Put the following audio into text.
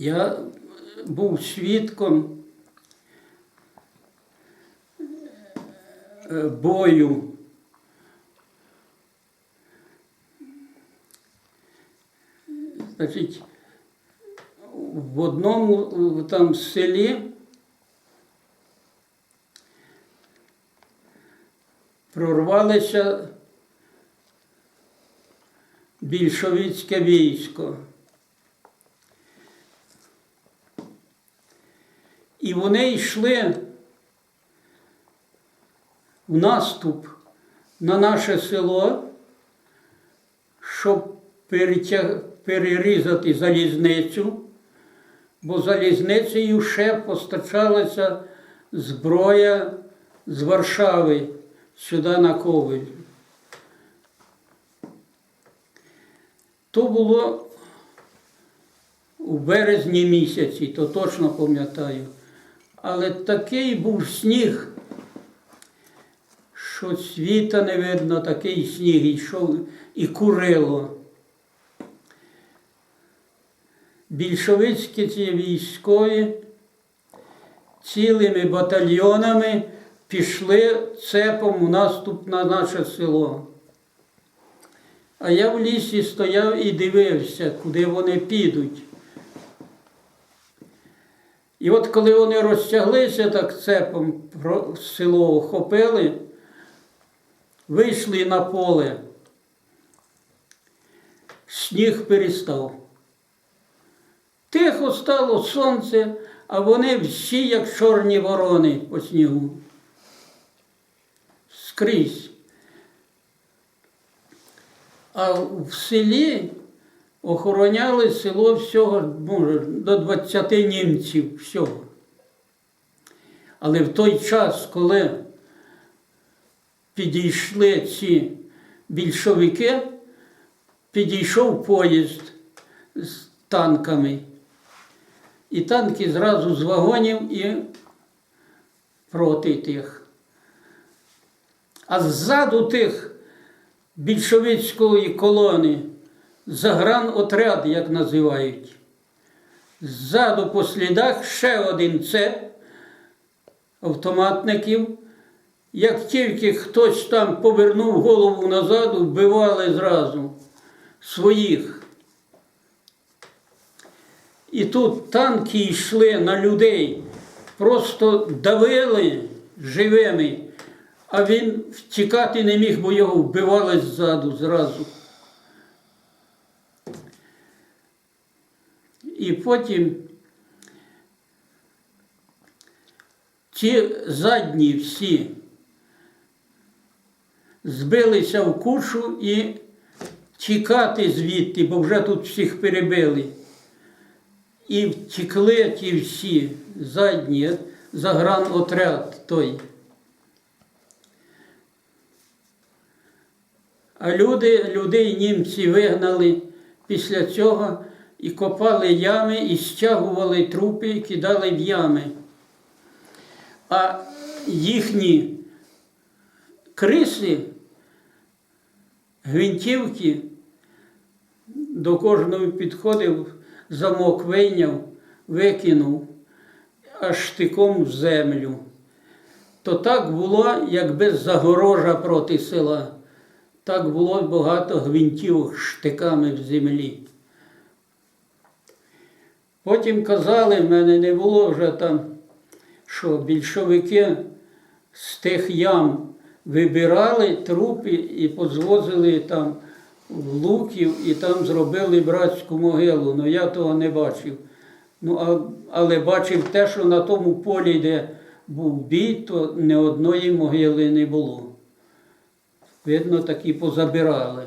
Я був свідком е, бою. Значить, в одному е, там селі прорвалося більшовицьке військо. І вони йшли в наступ на наше село, щоб перерізати залізницю, бо залізницею ще постачалася зброя з Варшави сюди на Ковель. То було у березні місяці, то точно пам'ятаю. Але такий був сніг, що світа не видно, такий сніг йшов і курило. Більшовицькі ці військові цілими батальйонами пішли цепом у наступ на наше село. А я в лісі стояв і дивився, куди вони підуть. І от коли вони розтяглися так цепом, село охопили, вийшли на поле, сніг перестав. Тихо стало сонце, а вони всі, як чорні ворони по снігу. Скрізь. А в селі охороняли село всього, може, до 20 німців всього. Але в той час, коли підійшли ці більшовики, підійшов поїзд з танками. І танки зразу з вагонів і проти тих. А ззаду тих більшовицької колони загранотряд, як називають. Ззаду по слідах ще один цеп автоматників. Як тільки хтось там повернув голову назад, вбивали зразу своїх. І тут танки йшли на людей, просто давили живими, а він втікати не міг, бо його вбивали ззаду зразу. І потім ті задні всі збилися в кушу і тікати звідти, бо вже тут всіх перебили. І втекли ті всі задні, загранотряд той. А люди, людей німці вигнали після цього і копали ями, і стягували трупи, і кидали в ями. А їхні криси, гвинтівки, до кожного підходив, замок вийняв, викинув аж штиком в землю. То так було, якби загорожа проти села. Так було багато гвинтівок штиками в землі. Потім казали, в мене не було вже там, що більшовики з тих ям вибирали трупи і позвозили там в Луків і там зробили братську могилу. Ну я того не бачив. Ну, а, але бачив те, що на тому полі, де був бій, то ні одної могили не було. Видно, такі позабирали.